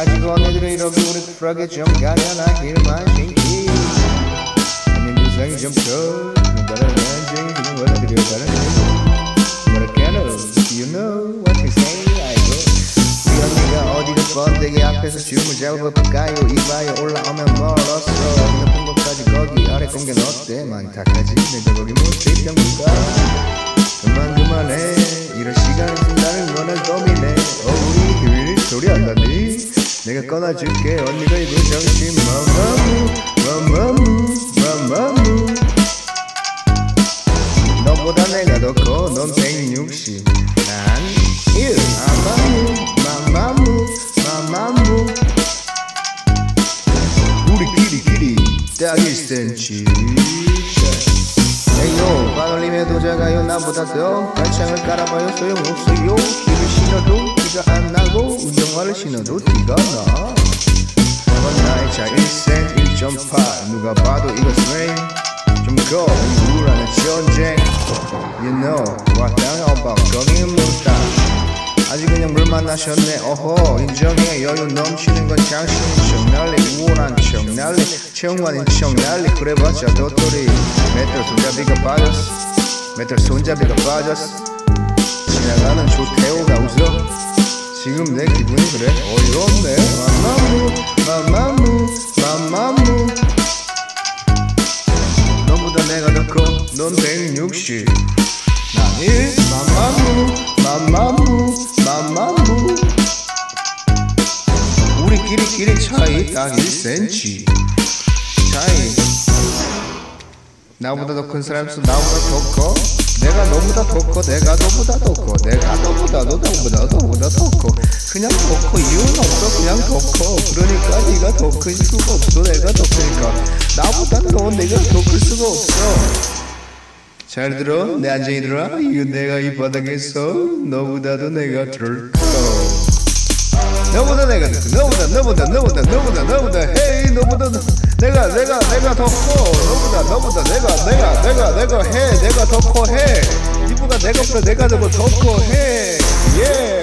가지고 언니들은 이렇게 우리 쿨하게 좀 가려나길만 신기. 아니, 세상이 좀 커. 다른 인생이 그냥 원하들여 다른. What do, you know what say, I 언니가 어디를 번데기 앞에서 춤을 잡아볼까요? 이봐요 올라오면 멀었어. 높은 곳까지 거기 아래 공간 어때? 탁하지? 내가 거기 못집 정도가. 그만 그만해. 이런 시간을 쓴다는 거는 고민해. 어, 우리 비밀 소리 한다니? 내가 꺼놔줄게. 언니가 이거 정신 마마무, 마마무, 마마무. 너보다 내가 더 커, 넌 160. 난 1. 마마무, 마마무, 마마무. 우리끼리끼리 딱 1cm. 에이요, 반올림에 도자가요, 나보다 더 발창을 깔아봐요, 소용없어요. 길을 신어도 티가 안 운동화를 신어도 티가 나. 넌 나의 차 1cm 1.8 누가 봐도 이거 스윙 좀더 우울한 전쟁. You know I'm about. 거기는 못다. 아직 그냥 물 만나셨네. 어허 인정해. 여유 넘치는 건 당신인 척 난리. 우월한 척 난리. 체험관인 척 난리. 그래봤자 도토리. 메탈 손잡이가 빠졌어. 메탈 손잡이가 빠졌어. 지나가는 조태호가 웃어 지금 내 기분이 그래? 어이없네. 마마무 마마무 마마무. 너보다 내가 더 커 넌 160. 난 1. 마마무 마마무 마마무. 우리끼리끼리 차이 딱 1cm 차이 나보다 더 큰 사람 있어 나보다 더 커? 내가 너보다 더 커, 내가 너보다 더 커, 내가 너보다 너보다 너보다 더 커. 그냥 더 커, 이유는 없어, 그냥 더 커. 그러니까 네가 더 클 수가 없어, 내가 더 크니까. 나보다 너 내가 더 클 수가 없어. 잘 들어, 내 안정이 들어. 이거 내가 이 바닥에서 너보다도 내가 덜 커. 너보다 내가. 너보다 너보다 너보다 너보다 너보다 헤이 너보다 너- 내가 내가 내가 더 커. 너보다 너보다 내가 내가 내가 내가 해 내가 더 커 해. 이보다 내가 보다 내가 더커 해. 예.